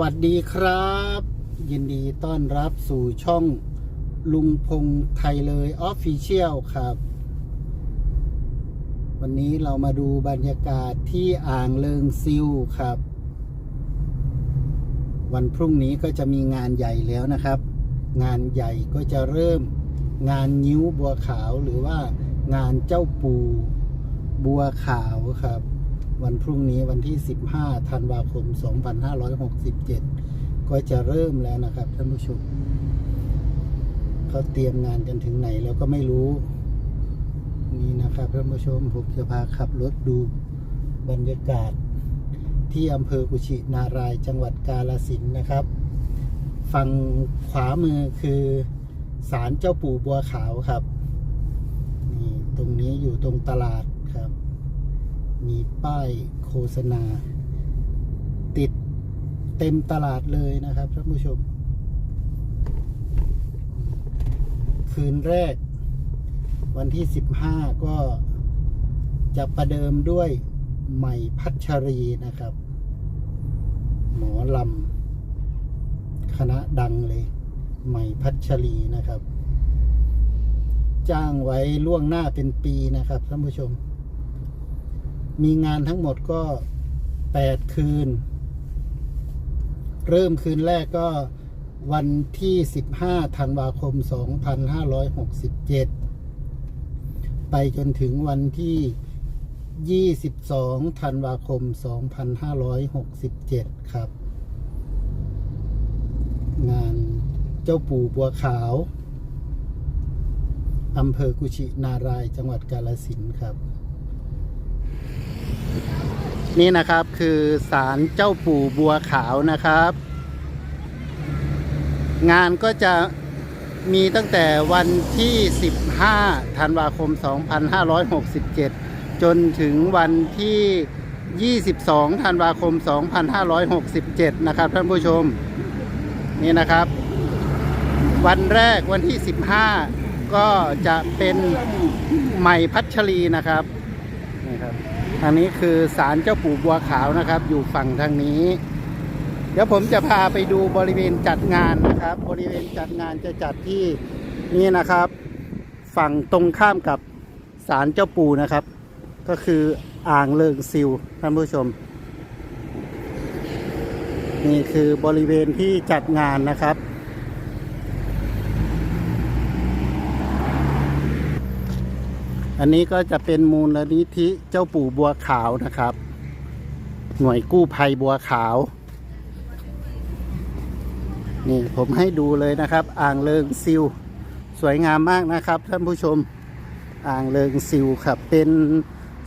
วัสดีครับ ยินดีต้อนรับสู่ช่องลุงพงไทยเลยออฟฟิเชียลครับ วันนี้เรามาดูบรรยากาศที่อ่างเลิงซิวครับ วันพรุ่งนี้ก็จะมีงานใหญ่แล้วนะครับ งานใหญ่ก็จะเริ่มงานนิ้วบัวขาวหรือว่างานเจ้าปูบัวขาวครับ วันพรุ่งนี้วันที่ 15ธันวาคม 2567 ก็จะเริ่มแล้วนะครับท่านผู้ชมเขาเตรียมงานกันถึงไหนแล้วก็ไม่รู้ นี่นะครับท่านผู้ชมผมจะพาขับรถดูบรรยากาศที่อำเภอกุชินารายจังหวัดกาลสินนะครับ ฝั่งขวามือคือศาลเจ้าปู่บัวขาวครับนี่ตรงนี้อยู่ตรงตลาด มีป้ายโฆษณา ติดเต็มตลาดเลยนะครับท่านผู้ชม คืนแรก วันที่ 15 ก็จะประเดิมด้วยใหม่พัชรีนะครับ หมอลำคณะดังเลย ใหม่พัชรีนะครับ จ้างไว้ล่วงหน้าเป็นปีนะครับท่านผู้ชม มีงานทั้งหมดก็ 8 คืน เริ่มคืนแรกก็วันที่ 15 ธันวาคม 2567 ไปจนถึงวันที่ 22 ธันวาคม 2567 ครับ งานเจ้าปู่บัวขาวอำเภอกุชินารายจังหวัดกาลสินครับ นี่นะครับคือศาลเจ้าปู่บัวขาวนะครับ งานก็จะมีตั้งแต่วันที่ 15 ธันวาคม 2567 จนถึงวันที่ 22 ธันวาคม 2567 นะครับท่านผู้ชม นี่นะครับ วันแรกวันที่ 15 ก็จะเป็นใหม่พัชรีนะครับ ทางนี้คือศาลเจ้าปู่บัวขาวนะครับ อยู่ฝั่งทางนี้ เดี๋ยวผมจะพาไปดูบริเวณจัดงานนะครับ บริเวณจัดงานจะจัดที่นี่นะครับ ฝั่งตรงข้ามกับศาลเจ้าปู่นะครับ ก็คืออ่างเลิงซิวท่านผู้ชม นี่คือบริเวณที่จัดงานนะครับ อันนี้ก็จะเป็นมูลนิธิเจ้าปู่บัวขาวนะครับ หน่วยกู้ภัยบัวขาว นี่ผมให้ดูเลยนะครับ อ่างเลิงซิว สวยงามมากนะครับ ท่านผู้ชม อ่างเลิงซิวครับ เป็น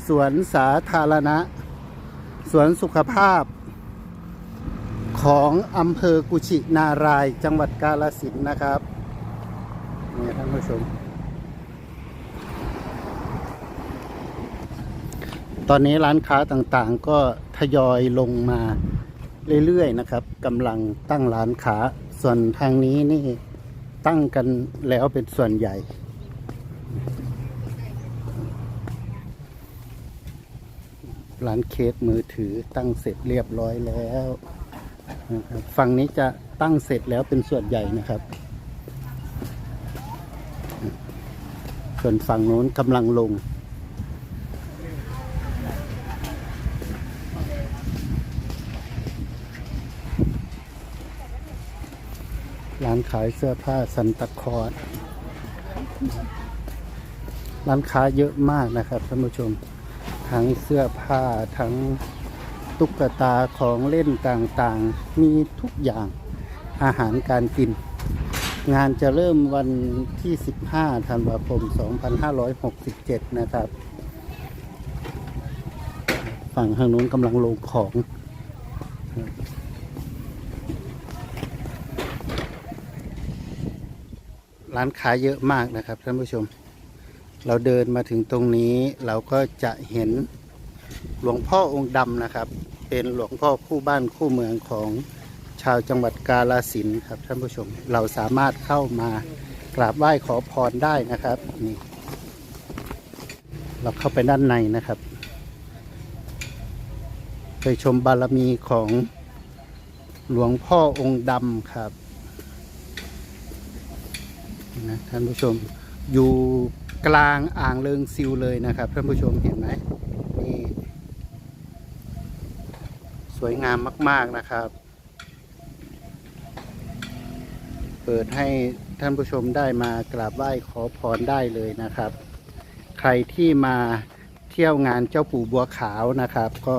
สวนสาธารณะ สวนสุขภาพ ของอำเภอกุชินาราย จังหวัดกาลสินธุ์นะครับ นี่ท่านผู้ชม ตอนนี้ร้านค้าต่างๆ ก็ทยอยลงมาเรื่อยๆนะครับกำลังตั้งร้านค้าส่วนทางนี้นี่ตั้งกันแล้วเป็นส่วนใหญ่ ร้านเคสมือถือตั้งเสร็จเรียบร้อยแล้วนะครับฝั่งนี้จะตั้งเสร็จแล้วเป็นส่วนใหญ่นะครับ ส่วนฝั่งโน้นกำลังลง ร้านขายเสื้อผ้าซันตาคอร์ร้านค้าเยอะมากนะครับท่านผู้ชม ทั้งเสื้อผ้าทั้งตุ๊กตาของเล่นต่างๆ มีทุกอย่างอาหารการกิน งานจะเริ่มวันที่ 15 ธันวาคม 2567 นะครับ ฝั่งทางนู้นกำลังลงของ ร้านค้าเยอะมากนะครับท่านผู้ชม เราเดินมาถึงตรงนี้เราก็จะเห็นหลวงพ่อองค์ดำนะครับ เป็นหลวงพ่อคู่บ้านคู่เมืองของชาวจังหวัดกาลสินครับท่านผู้ชม เราสามารถเข้ามากราบไหว้ขอพรได้นะครับนี่เราเข้าไปด้านในนะครับ ไปชมบารมีของหลวงพ่อองค์ดำครับ นะท่านผู้ชมอยู่กลางอ่างเลิงซิวเลยนะครับ ท่านผู้ชมเห็นไหมนี่สวยงามมาก ๆนะครับ เปิดให้ท่านผู้ชมได้มากราบไหว้ขอพรได้เลยนะครับ ใครที่มาเที่ยวงานเจ้าปู่บัวขาวนะครับ ก็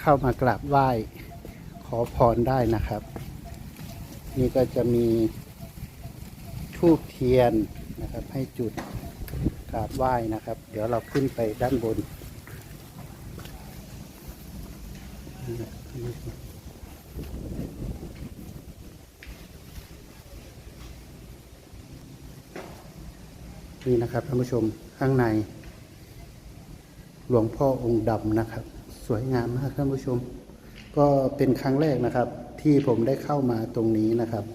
เข้ามากราบไหว้ขอพรได้นะครับ นี่ก็จะมี ทูบเทียนนะครับ ให้จุดกราบไหว้นะครับ เดี๋ยวเราขึ้นไปด้านบนนี่นะครับท่านผู้ชมข้างใน หลวงพ่อองค์ดำนะครับ สวยงามมากท่านผู้ชม ก็เป็นครั้งแรกนะครับ ที่ผมได้เข้ามาตรงนี้นะครับ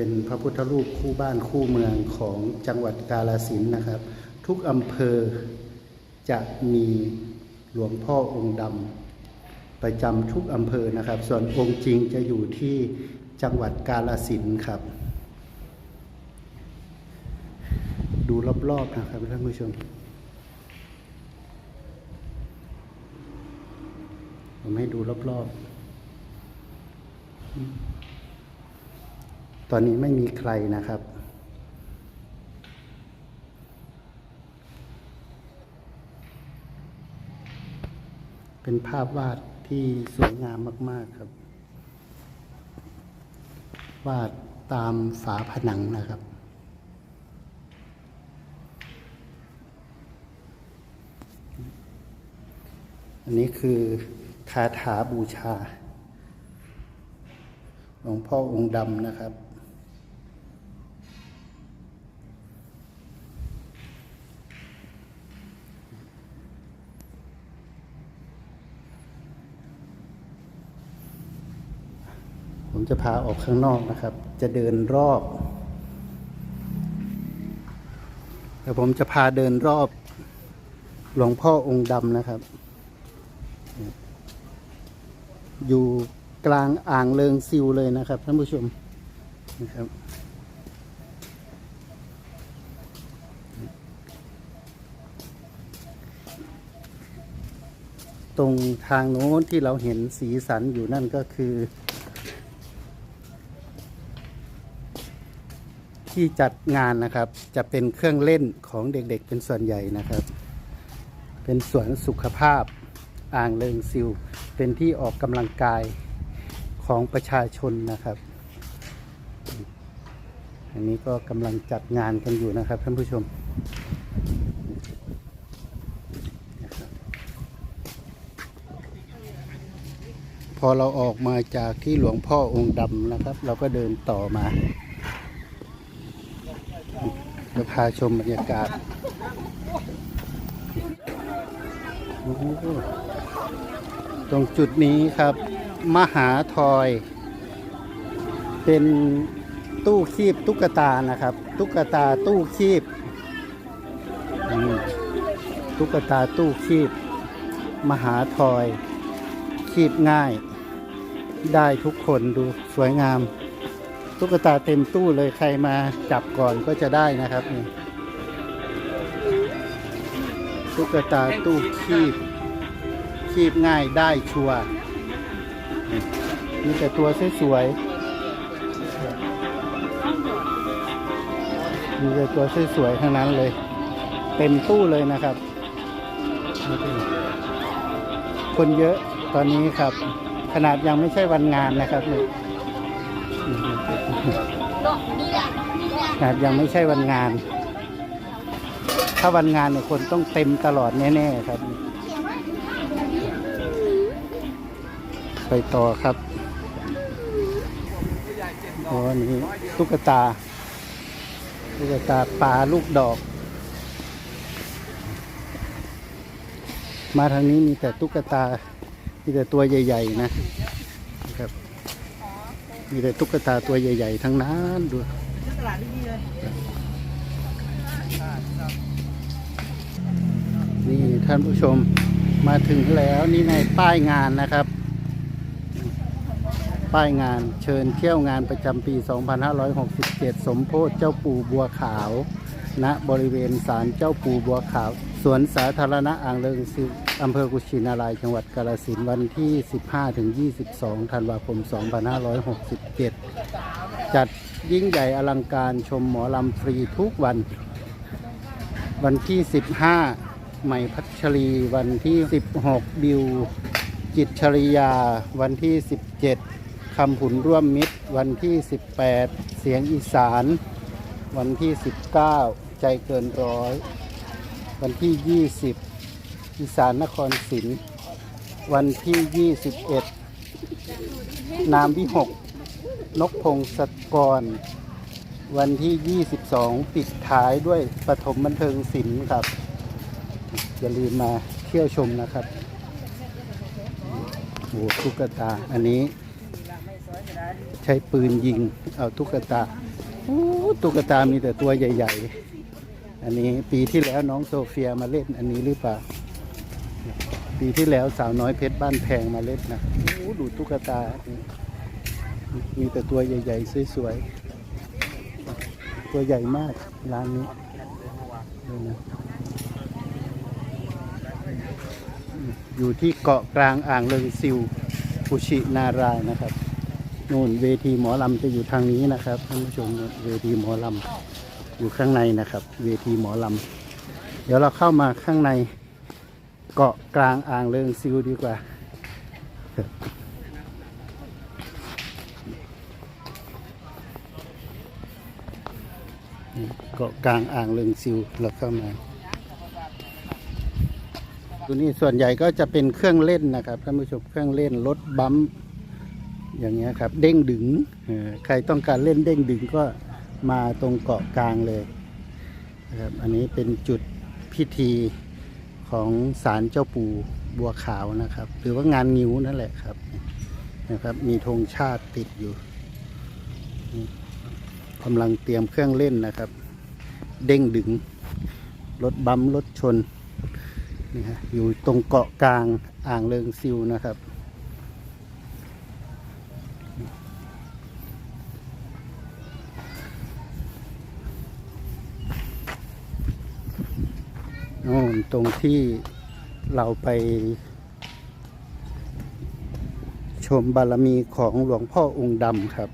เป็นพระพุทธรูปคู่บ้านคู่เมืองของจังหวัดกาฬสินนะครับ ทุกอำเภอจะมีหลวงพ่อองค์ดำประจำทุกอำเภอนะครับ ส่วนองค์จริงจะอยู่ที่จังหวัดกาฬสินครับ ดูรอบๆนะครับท่านผู้ชมผมให้ดูรอบๆ ตอนนี้ไม่มีใครนะครับ เป็นภาพวาดที่สวยงามมาก ๆครับ วาดตามฝาผนังนะครับอันนี้คือคาถาบูชาหลวงพ่อองค์ดำนะครับ ผมจะพาออกข้างนอกนะครับ จะเดินรอบแต่ผมจะพาเดินรอบหลวงพ่อองค์ดำนะครับ อยู่กลางอ่างเลิงซิวเลยนะครับท่านผู้ชมนะครับตรงทางโน้นที่เราเห็นสีสันอยู่นั่นก็คือ ที่จัดงานนะครับ จะเป็นเครื่องเล่นของเด็กๆ เป็นส่วนใหญ่นะครับ เป็นสวนสุขภาพอ่างเลิงซิว เป็นที่ออกกำลังกายของประชาชนนะครับ อันนี้ก็กำลังจัดงานกันอยู่นะครับท่านผู้ชมพอเราออกมาจากที่หลวงพ่อองค์ดำนะครับ เราก็เดินต่อมา พาชมบรรยากาศตรงจุดนี้ครับ มหาทอย เป็นตู้คีบตุ๊กตานะครับ ตุ๊กตาตู้คีบตุ๊กตาตู้คีบ มหาทอย คีบง่าย ได้ทุกคนดูสวยงาม ตุ๊กตาเต็มตู้เลยใครมาจับก่อนก็จะได้นะครับนี่ตุ๊กตาตู้คีบคีบง่ายได้ชัวมีแต่ตัวสวยๆมีแต่ตัวสวยๆทั้งนั้นเลย เต็มตู้เลยนะครับ คนเยอะตอนนี้ครับ ขนาดยังไม่ใช่วันงานนะครับเนี่ข นาดยังไม่ใช่วันงาน ถ้าวันงานเนี่ยคนต้องเต็มตลอดแน่ๆครับ ไปต่อครับอ๋อนี่ตุ๊กตาตุ๊กตาปลาลูกดอก มาทางนี้มีแต่ตุ๊กตา มีแต่ตัวใหญ่ ๆ นะ มีแต่ตุ๊กตาตัวใหญ่ ๆ ทั้งนั้นด้วยนี่ท่านผู้ชมมาถึงแล้วนี่ในป้ายงานนะครับ ป้ายงานเชิญเที่ยวงานประจำปี 2567 สมโพธิเจ้าปู่บัวขาวณนะบริเวณศาลเจ้าปู่บัวขาว สวนสาธารณะอ่างเลิง อำเภอกุชินารายจังหวัดกาฬสินวันที่ 15-22 ธันวาคม 2567 จัดยิ่งใหญ่อลังการชมหมอลำฟรีทุกวัน วันที่ 15 ใหม่พัชรีวันที่ 16 บิว จิตชริยา วันที่ 17คำผุนร่วมมิตร วันที่ 18 เสียงอีสาน วันที่ 19 ใจเกินร้อย วันที่ 20 อีสานนครศรีวันที่ 21 นามวิหก นกพงศกร วันที่ 22 ปิดท้ายด้วยปฐมบันเทิงศิลป์ครับ อย่าลืมมาเที่ยวชมนะครับโอ้ตุ๊กตา อันนี้ ใช้ปืนยิง เอาตุ๊กตาตุ๊กตามีแต่ตัวใหญ่ ๆ อันนี้ปีที่แล้วน้องโซเฟียมาเล่นอันนี้หรือเปล่า ปีที่แล้วสาวน้อยเพชรบ้านแพงมาเล่นนะโอ้ดูตุ๊กตา มีแต่ตัวใหญ่ ๆ สวยๆ ตัวใหญ่มากร้านนี้ดูนะอยู่ที่เกาะกลางอ่างเลิงซิวอุชินารายนะครับนู่นเวทีหมอลำจะอยู่ทางนี้นะครับท่านผู้ชมเวทีหมอลำอยู่ข้างในนะครับ เวทีหมอลำเดี๋ยวเราเข้ามาข้างใน เกาะกลางอ่างเลิงซิวดีกว่า เกาะกลางอ่างเลิงซิวเราเข้ามาตัวนี้ส่วนใหญ่ก็จะเป็นเครื่องเล่นนะครับท่านผู้ชมเครื่องเล่นรถบัมป์อย่างเงี้ยครับ เด้งดึงใครต้องการเล่นเด้งดึงก็มาตรงเกาะกลางเลยนะครับอันนี้เป็นจุดพิธี ของศาลเจ้าปู่บัวขาวนะครับ หรือว่างานงิ้วนั่นแหละครับนะครับ มีธงชาติติดอยู่กำลังเตรียมเครื่องเล่นนะครับ เด้งดึงรถบัมรถชนนี่ฮะอยู่ตรงเกาะกลางอ่างเลิงซิวนะครับ ตรงที่เราไปชมบารมีของหลวงพ่อองค์ดำครับ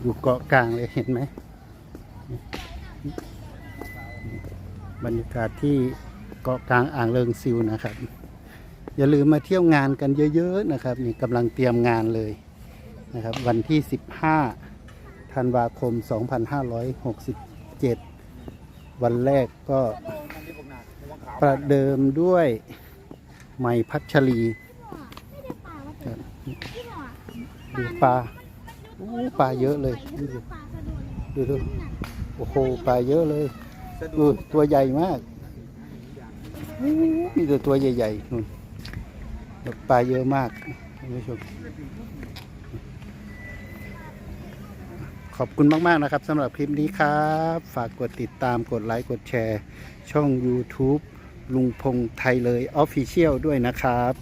อยู่เกาะกลางเลยเห็นไหม บรรยากาศที่เกาะกลางอ่างเริงซิวนะครับ อย่าลืมมาเที่ยวงานกันเยอะๆนะครับ นี่กำลังเตรียมงานเลยนะครับ วันที่ 15ธันวาคม 2567 วันแรกก็ ประเดิมด้วยไม้พัชรีดูปลาปลาเยอะเลย ดูดูโอ้โหปลาเยอะเลยดูตัวใหญ่มากมีแต่ตัวใหญ่ๆนู่นปลาเยอะมากท่านผู้ชมขอบคุณมาก ๆ นะครับสำหรับคลิปนี้ครับ ฝากกดติดตามกดไลค์ กดแชร์ ช่อง YouTube ลุงพงไทยเลยออฟฟิเชียลด้วยนะครับ